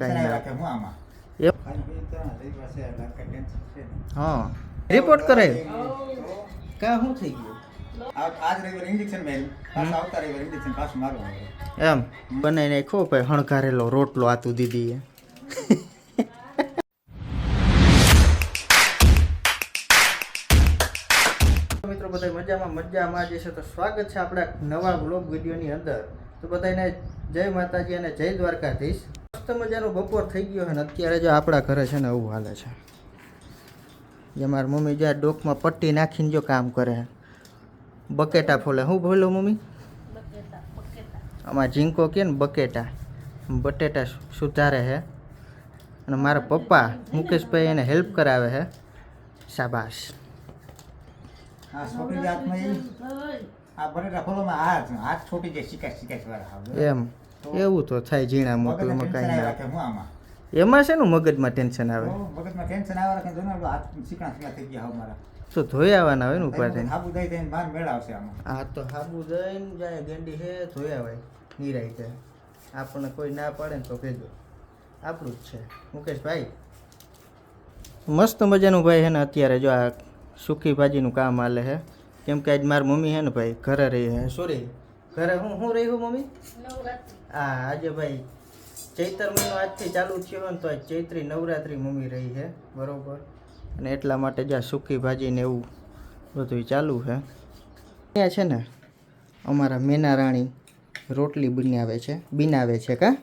કાંઈ ના. રાખે હું રિપોર્ટ કરે. કા શું થઈ ગયું. એમ. બનાવી નાખો ભાઈ હણકારેલો રોટલો આતું દીદીએ મિત્રો બધા મજામાં મજામાં જે છે. તો સ્વાગત છે આપણા નવા બ્લોગ વિડીયોની અંદર. તો બધાને જય માતાજી અને જય દ્વારકાધીશ. મસ્ત મજાનો બપોર થઈ ગયો છે ને અત્યારે જો આપણા ઘરે છે ને એવું હાલે છે. જે મારી મમ્મી જ્યાં ડોકમાં પટ્ટી નાખીને જો કામ કરે. બકેટા ફોલે. શું બોલો મમ્મી? આમાં ઝીંકો કે ને બકેટા? બટેટા સુધારે છે અને મારા પપ્પા મુકેશભાઈ એને હેલ્પ કરાવે છે શાબાશ. આ છોકરી હાથમાં ઈ આ બટેટા ફોલોમાં હાથ હાથ છોટી જાય શિકાય શિકાય એમ. એવું તો થાય ઝીણા મોકલમાં કાંઈ ના. હું એમાં છે ને મગજમાં ટેન્શન આવે? તો મગજમાં ટેન્શન આવે કે તો ને આપણું હાથ શીકણા શીકણા થઈ ગયા મારા. તો ધોઈ આવવાના હોય ને ઉપર થઈને? હાબુ દઈ દઈને બહાર મેળ આવશે આમાં. આ તો હાબુ દઈને જાય ગેંડી હે ધોઈ આવે નિરાય છે આપણને કોઈ ના પાડે ને તો કહેજો આપણું જ છે. મુકેશભાઈ મસ્ત મજાનું ભાઈ છે ને અત્યારે જો આ સૂકી ભાજીનું કામ હાલે છે કેમ કે આજ મારી મમ્મી છે ને ભાઈ ઘરે રહી છે સોરી ઘરે હું હું રહી હું મમ્મી? હા આજે ભાઈ ચૈતર મહિનો આજથી ચાલુ થયો ને તો આજ ચૈત્રી નવરાત્રી મમ્મી રહી છે બરોબર? અને એટલા માટે જ્યાં સૂકી ભાજી ને એવું બધું ચાલુ છે. અહીંયા છે ને અમારા મેના રાણી રોટલી બનાવે છે બનાવે છે કા?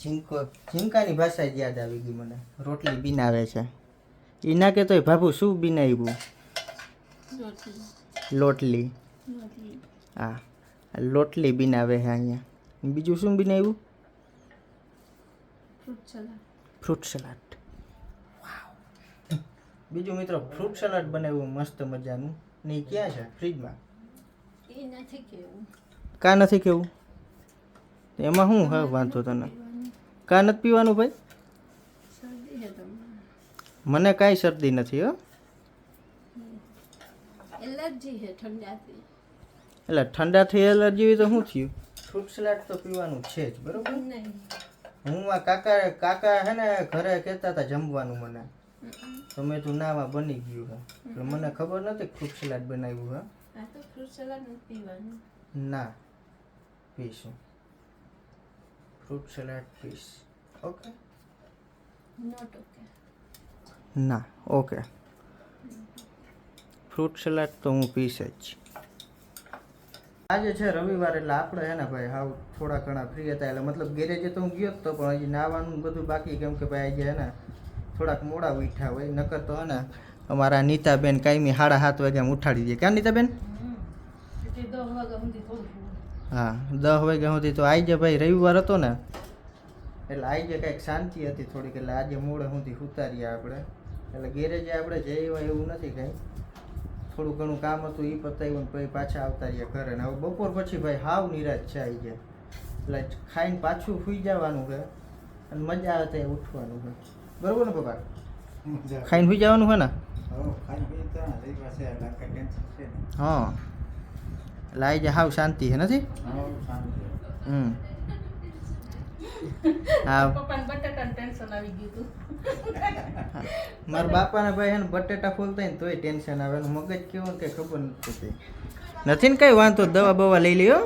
ઝીંકો ઝીંકાની ભાષા જ યાદ આવી ગઈ મને. રોટલી બનાવે છે. એ ના કહેતો ભાભુ શું બનાવ્યું? લોટલી. હા લોટલી બનાવે છે અહીંયા. બીજું શું બનાવ્યું ફ્રૂટ સલાડ બીજું મિત્રો ફ્રૂટ સલાડ બનાવ્યું મસ્ત મજાનું. ને ઈ ક્યાં છે? ફ્રીજમાં કા નથી કેવું? એમાં શું હા વાંધો તને? કા નથી પીવાનું ભાઈ? મને કાંઈ શરદી નથી હો. એલર્જી છે ઠંડાથી. એટલે ઠંડાથી એલર્જી હોય તો શું થયું? ફ્રૂટ સલાડ તો પીવાનું છે જ બરોબર? હું આ કાકા કાકા હે ને ઘરે કહેતા હતા જમવાનું મને. તો મેં તું નામાં બની ગયું હે. એટલે મને ખબર નથી ફ્રૂટ સલાડ બનાવ્યું હે. આ તો ફ્રૂટ સલાડ નથી પીવાનું. ના પીશું. ફ્રૂટ સલાડ પીસ ઓકે? નોટ ઓકે ના ઓકે. ફ્રૂટ સલાડ તો હું પીશ જ. આજે છે રવિવાર એટલે આપણે હે ને ભાઈ હાવ થોડા ઘણા ફ્રી હતા એટલે મતલબ ગેરેજે તો હું ગયો હતો પણ હજી નાવાનું બધું બાકી કેમ કે ભાઈ આજે હે ને થોડાક મોડા ઉઠ્યા હોય, નકર તો હે ને અમારા નીતાબેન કાયમી સાડા સાત વાગ્યા ઉઠાડી દે. ક્યાં નીતાબેન? હા દસ વાગ્યા સુધી તો આજે ભાઈ, રવિવાર હતો ને. એટલે આજે કાંઈક શાંતિ હતી થોડીક, એટલે આજે મોડે સુધી ઉતારીએ આપણે. એટલે ગેરેજે આપણે જઈએ એવું નથી કાંઈ. થોડું ઘણું કામ હતું એ પતાવ્યું ને પછી પાછા આવતા રહ્યા ઘરે. ને હવે બપોર પછી ભાઈ હાવ નિરાશ છે આવી જાય એટલે ખાઈને પાછું સૂઈ જવાનું છે અને મજા આવે ત્યાં ઉઠવાનું છે. બરોબર ને પપ્પા? ખાઈને સૂઈ જવાનું છે ને? હો, એટલે આવી હાવ શાંતિ છે નથી? હો, શાંતિ. હમ. હા પપ્પાને ટેન્શન આવી ગયું હતું મારા બાપાના ભાઈ હે ને બટેટા ફૂલતા હોય ને તોય ટેન્શન આવે એનું મગજ કેવું કઈ ખબર નથી પડતી. નથી ને કઈ વાંધો? દવા બવા લઈ લ્યો.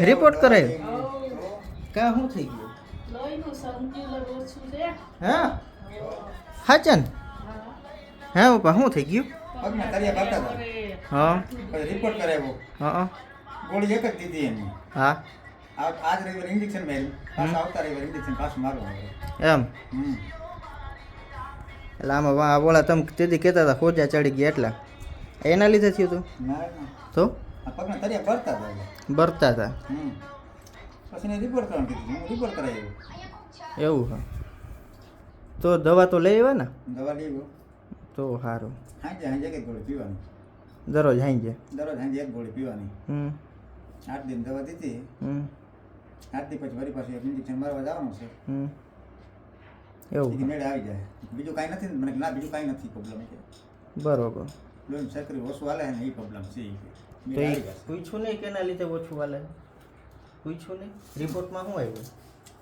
રિપોર્ટ કરાવીને લેવા કા શું થઈ ગયું? હા? હાચન હા પપ્પા શું થઈ ગયું. હા. રિપોર્ટ કરાવ્યો. હા ગોળી એક જ દીધી એમની હા. આજ રવિવારે ઇન્જેક્શન મેલ પાછા આવતા રવિવારે ઇન્જેક્શન પાછું મારવાનું એમ. એટલે આમાં વા બોલા તમે તેથી કહેતા હતા ખોજા ચડી ગયા એટલા. એના લીધે થયું હતું. તો? પગના તરિયા ભરતા હતા ભરતા હતા. પછી રિપોર્ટ કરવાનું કીધું હું રિપોર્ટ કરાવી એવું હા. તો દવા તો લઈ આવ્યા ને? દવા લઈ આવ્યો. તો સારું સાંજે એક એક ગોળી પીવાની. દરરોજ હાંજે? દરરોજ સાંજે એક ગોળી પીવાની. હમ. આઠ દિન દવા દીધી. હમ. દી પછી ફરી પાછું એક ઇન્જેક્શન મારવા જવાનું છે. એવું. મેળે આવી જાય. બીજું કાંઈ નથી મને ના બીજું કાંઈ નથી પ્રોબ્લેમ છે બરોબર. લોહી સક્રિય ઓછું હાલે ને એ પ્રોબ્લેમ છે તો એ પૂછ્યું નહીં કેના લીધે ઓછું હાલે? પૂછ્યું નહીં? રિપોર્ટમાં શું આવ્યું?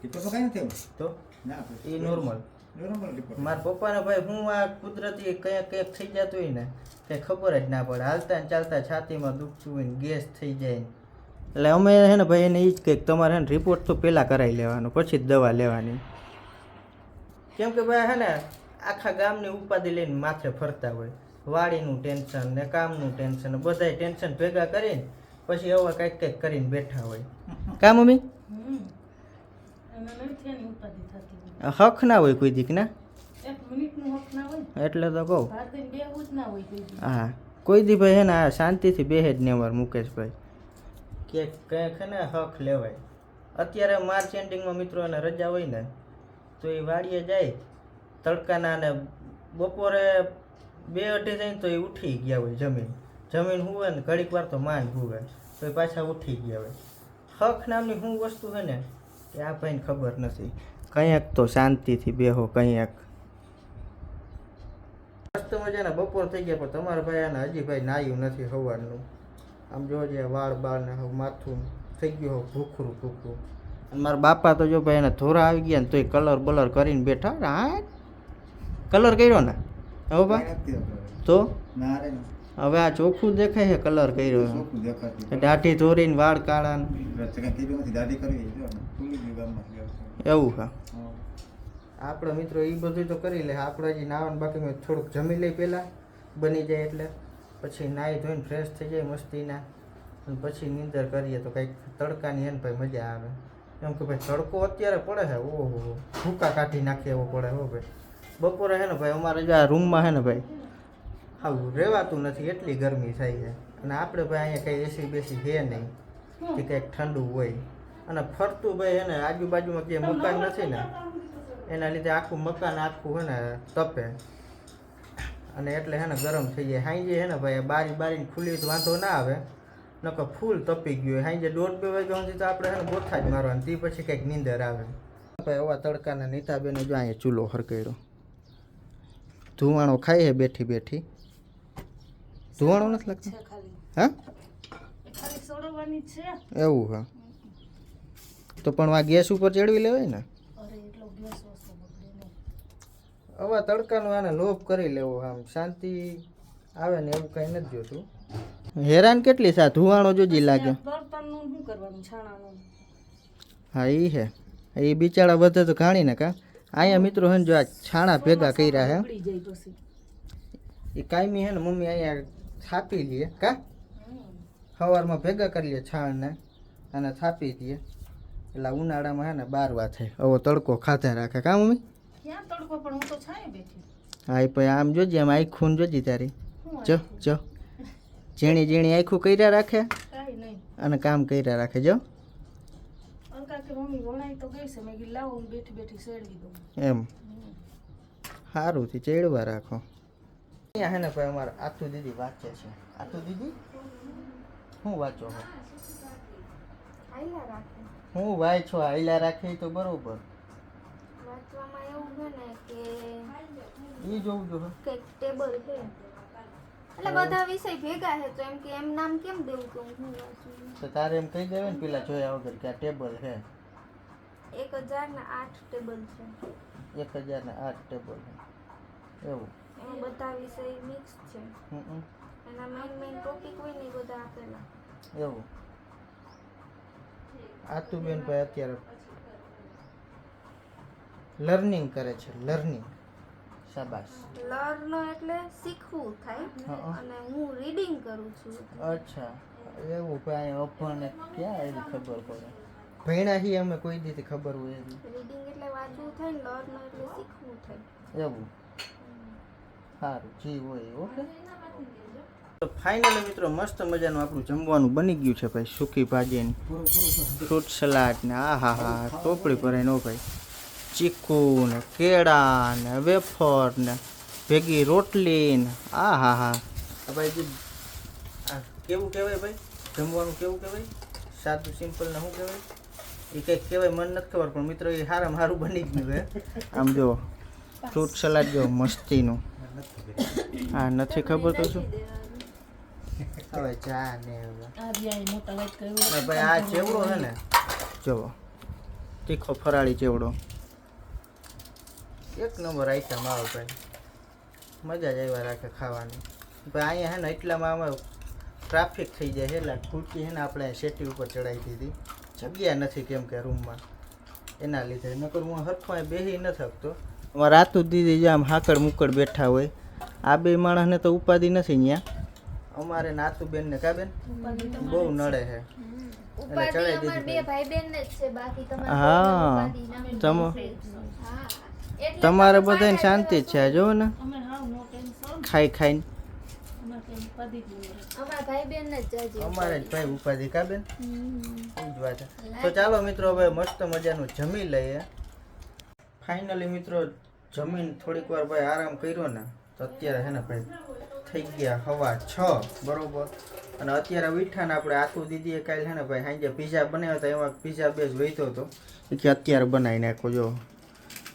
રિપોર્ટ તો કાંઈ નથી આવ્યો. તો? ના એ નોર્મલ નોર્મલ રિપોર્ટ મારા પપ્પાને ભાઈ હું આ કુદરતી કંઈક કંઈક થઈ જતું હોય ને કંઈ ખબર જ ના પડે. હાલતા ને ચાલતા છાતીમાં દુખતું હોય ને ગેસ થઈ જાય ને. એટલે અમે હે ને ભાઈ એને એ જ કંઈક તમારે હે ને રિપોર્ટ તો પહેલાં કરાવી લેવાનો પછી જ દવા લેવાની. કેમ કે ભાઈ હે ને આખા ગામની ઉપાધિ લઈને માથે ફરતા હોય. વાડીનું ટેન્શન ને કામનું ટેન્શન બધા બધાય ટેન્શન ભેગા કરીને પછી હવે કંઈક કંઈક કરીને બેઠા હોય. કા મમ્મી. હક ના હોય કોઈ દીક ના ના એટલે તો કહું. ના. હા. કોઈ દી ભાઈ હે ને શાંતિથી બેહે જ નહીં અમારે મુકેશભાઈ. કે કંઈક ને હક લેવાય. અત્યારે માર્ચ એન્ડિંગમાં મિત્રો એને રજા હોય ને, તો એ વાડીએ જાય, તડકાના ને બપોરે બે અઢી જાય તો એ ઉઠી ગયા હોય જમીન. જમીન હુવે ને, ઘડીક વાર તો માંડ હુવે તો એ પાછા ઉઠી ગયા હોય. હક નામની શું વસ્તુ છે ને કે આ ભાઈને ખબર નથી. કંઈક તો શાંતિથી બેહો, કંઈક. મસ્ત મજાના બપોર થઈ ગયા પણ તમારા ભાઈ આને હજી ભાઈ નાયું નથી સવારનું આમ જોજે વાળ બાળ ને હવે માથું થઈ ગયું હવે ભૂખરું ભૂખરું. અને મારા બાપા તો જો ભાઈ એને થોરા આવી ગયા ને તોય કલર બલર કરીને બેઠા. હા કલર કર્યો ને? હવે બા. તો? હવે આ ચોખ્ખું દેખાય છે કલર કર્યો. દાઢી ધોરીને વાળ કાળા. એવું હા. હા. આપણે મિત્રો એ બધું તો કરી લે. આપણે હજી નાવાનું બાકી મેં થોડુંક જમી લઈ પહેલાં. બની જાય એટલે. પછી નાહી ધોઈને ફ્રેશ થઈ જાય મસ્તીના. અને પછી નીંદર કરીએ તો કંઈક તડકાની એને ભાઈ મજા આવે. એમ કે ભાઈ તડકો અત્યારે પડે છે? ઓહો ભૂકા કાઢી નાખે એવો પડે હો ભાઈ. બપોરે છે ને ભાઈ અમારે જે આ રૂમમાં છે ને ભાઈ આવું રહેવાતું નથી એટલી ગરમી થાય છે. અને આપણે ભાઈ અહીંયા કંઈ એસી બેસી છે નહીં કે કંઈક ઠંડુ હોય. અને ફરતું ભાઈ એને આજુબાજુમાં ક્યાંય મકાન નથી ને એના લીધે આખું મકાન આખું હે ને તપે. અને એટલે હે ને ગરમ થઈ જાય. સાંજે હે ને ભાઈ બારી બારી ખુલ્લી તો વાંધો ના આવે. નકર ફૂલ તપી ગયું હાંજે દોઢ બે વાગ્યા સુધી તો આપણે હે ને ગોથા જ મારવાની. તે પછી કંઈક નીંદર આવે. ભાઈ એવા તડકાના નીતાબેને જો અહીંયા ચૂલો હરકેડ્યો ધુવાણો ખાઈ હે બેઠી બેઠી. ધુવાણો નથી લાગતો? હા? એવું હા. તો પણ આ ગેસ ઉપર ચડવી લેવાય ને અરે એટલો ગેસ ઓછો બગડે નહીં આવા તડકાનો આને લોભ કરી લેવો આમ શાંતિ આવે ને એવું કઈ નથી જોતું. હેરાન કેટલી સા ધુવાણો જોજી લાગે. હા એ હે. એ બિચારા વધે તો ઘાણી ને કા. અહીંયા મિત્રો હે જો આ છાણા ભેગા કર્યા હે. એ કાયમી હે ને મમ્મી અહીંયા થાપી લે કા? સવારમાં ભેગા કરી લે છાણને અને થાપી દે એટલે ઉનાળામાં હે ને બારવા થાય. આવો તડકો ખાધા રાખે. કા મમ્મી? ક્યાં તડકો પણ હું તો છાંયે બેઠી. હા એ પછી આમ જોજે આમ આખું જોજી તારી. જો જો. ઝીણી ઝીણી આખું કર્યા રાખે અને કામ કર્યા રાખે જો. છે. એમ. સારું થી ચેડવા રાખો. અહીંયા હે ને ભાઈ અમારે આતુ દીદી વાંચે છે. આતુ દીદી? હું વાંચો હું વાંચો આયલા રાખે તો બરોબર. વાંચવામાં એવું છે ને કે એ જોવું જો કંઈક ટેબલ છે. એટલે બધા વિષય ભેગા છે તો એમ કે એમ નામ કેમ દેવું કે હું તો તારે એમ કહી દેવે ને પેલા જોયા વગર કે આ ટેબલ છે. એક હજાર ને આઠ ટેબલ છે. એક હજાર ને આઠ ટેબલ છે. એવું. એમાં બધા વિષય મિક્સ છે. એના મેઇન મેઇન ટોપિક હોય ને બધા આપેલા. એવું. આતુબેન ભાઈ અત્યારે લર્નિંગ કરે છે લર્નિંગ. શાબાશ. લર્ન એટલે શીખવું થાય. અને હું રીડિંગ કરું છું. અચ્છા. એવું ભાઈ અભણ ક્યાં એવી ખબર પડે? ભણ્યા હી અમે કોઈ દીધી ખબર હોય એવી રીડિંગ એટલે વાંચવું થાય ને લર્ન એટલે શીખવું થાય. એવું. સારું જી હોય ઓકે. તો ફાઇનલી મિત્રો મસ્ત મજાનું આપણું જમવાનું બની ગયું છે ભાઈ સૂકી ભાજી ફ્રૂટ સલાડ ને આ હા હા ટોપડી ભરાય નો ભાઈ ચીકુ ને કેળા ને વેફર ને ભેગી રોટલી ને આ હા. હા ભાઈ જે કેવું કહેવાય ભાઈ? જમવાનું કેવું કહેવાય? સાદું સિમ્પલ ને શું કહેવાય? એ કંઈક કહેવાય મને નથી ખબર પણ મિત્રો એ સારામાં સારું બની ગયું હે આમ જો ફ્રૂટ સલાડ જો મસ્તીનું. હા નથી ખબર તો શું હવે. ને ભાઈ આ ચેવડો છે ને? જુઓ તીખો ફરાળી ચેવડો. એક નંબર આઈટમ આવે ભાઈ. મજા જ આવ્યા રાખે ખાવાની. ભાઈ અહીંયા હે ને એટલામાં અમે ટ્રાફિક થઈ જાય છે એટલે ખુરશી છે ને આપણે શેટી ઉપર ચડાવી દીધી. જગ્યા નથી કેમ કે રૂમમાં એના લીધે. નકર હું હરખો બેસી ન શકતો. અમારા રાતું દીદી જે આમ હાકડ મુકડ બેઠા હોય આ બે માણસને તો ઉપાધિ નથી અહીંયા અમારે નાતુબેન ને કાબેન બહુ નડે છે એટલે ચડાવી દીધી બેન હા. તમ હા. તમારે બધાને શાંતિ જ છે આ જોવો ને. અમે હાવ નો ટેન્શન. ખાઈ ખાઈને. જ. અમારા ભાઈ બેન જ જાજી અમારે જ ભાઈ ઉપાધિ જ વાત છે. તો ચાલો મિત્રો હવે મસ્ત મજાનું જમી લઈએ. ફાઇનલી મિત્રો જમીન થોડીક વાર ભાઈ આરામ કર્યો ને તો અત્યારે હે ને ભાઈ થઈ ગયા હવા છ બરોબર. અને અત્યારે મીઠાને આપણે આથું દીદીએ કાલે હે ને ભાઈ સાંજે પીઝા બનાવ્યો હતો એમાં પીઝા બેઝ વહીતો હતો. કે અત્યારે બનાવી નાખો જો.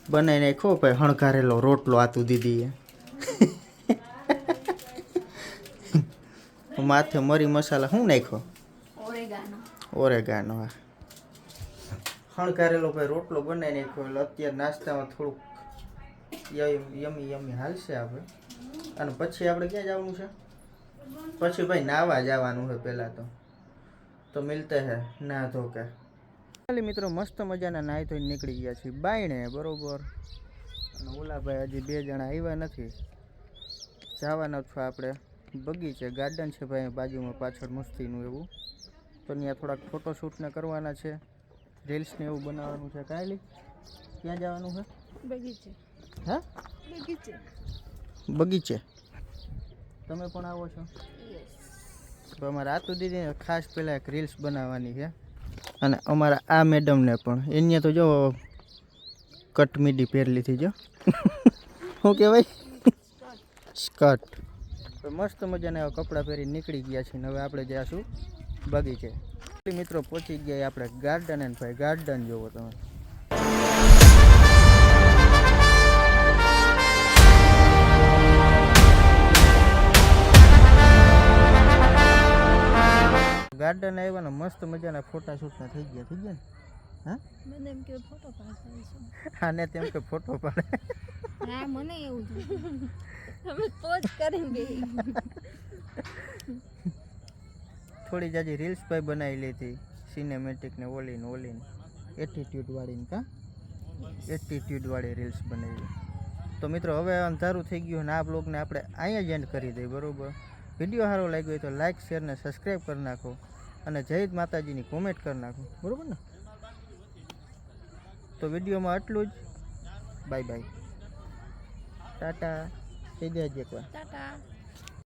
બનાવી નાખ્યો ભાઈ હણઘારેલો રોટલો આતું દીદીએ. માથે મરી મસાલા શું નાખ્યો? ઓરેગાનો ઓરેગાનો હા. હણકારેલો ભાઈ રોટલો બનાવી નાખ્યો. એટલે અત્યારે નાસ્તામાં થોડુંક યમી યમી હાલશે આપણે અને પછી આપણે ક્યાં જવાનું છે? પછી ભાઈ નાવા જવાનું છે પહેલાં તો. તો મિલતે હે ના ધો કે ખાલી મિત્રો મસ્ત મજાના નાહી ધોઈને નીકળી ગયા છીએ. બાયણે બરોબર. અને ઓલા ભાઈ હજી બે જણા આવ્યા નથી. જવાના છો આપણે. બગીચે ગાર્ડન છે ભાઈ બાજુમાં પાછળ મસ્તીનું એવું. તો ત્યાં થોડાક ફોટોશૂટને કરવાના છે. રીલ્સને એવું બનાવવાનું છે. કાયલી ક્યાં જવાનું છે? બગીચે. હા? બગીચે. બગીચે? તમે પણ આવો છો? તો અમારે આતુ દીદીને ખાસ પહેલાં એક રીલ્સ બનાવવાની છે. અને અમારા આ મેડમને પણ. એને તો જો કટ મીડી પહેરલી લીધી જો. શું કહેવાય? સ્કર્ટ મસ્ત મજાના એવા કપડાં પહેરી નીકળી ગયા છે ને હવે આપણે જઈશું બગીચે. મિત્રો, પહોંચી ગયા આપણે ગાર્ડન એન્ડ ભાઈ ગાર્ડન જોવો તમે. ગાર્ડન આવ્યા ને મસ્ત મજાના ફોટા શૂટના થઈ ગયા થઈ ગયા ને? હા? મને એમ કે ફોટો પાડતા આને તેમ કે ફોટો પાડે. હા મને એવું થયું. અમે પોચ કરીને થોડી જાજી રીલ્સ ભાઈ બનાવી લીધી સિનેમેટિક ને ઓલીને ઓલીને એટીટ્યુડ વાળીને કા? એટીટ્યુડ વાળી રીલ્સ બનાવી. તો મિત્રો હવે અંધારું થઈ ગયું ને આ બ્લોગને આપણે અહીંયા જ એન્ડ કરી દઈએ બરોબર? વીડિયો સારો લાગ્યો હોય તો લાઇક શેર ને સબસ્ક્રાઈબ કરી નાખો. અને જય માતાજીની કોમેન્ટ કરી નાખો. બરાબર ને? તો વિડીયોમાં આટલું જ. Bye bye. ટાટા. કહી દેજે એકવાર ટાટા.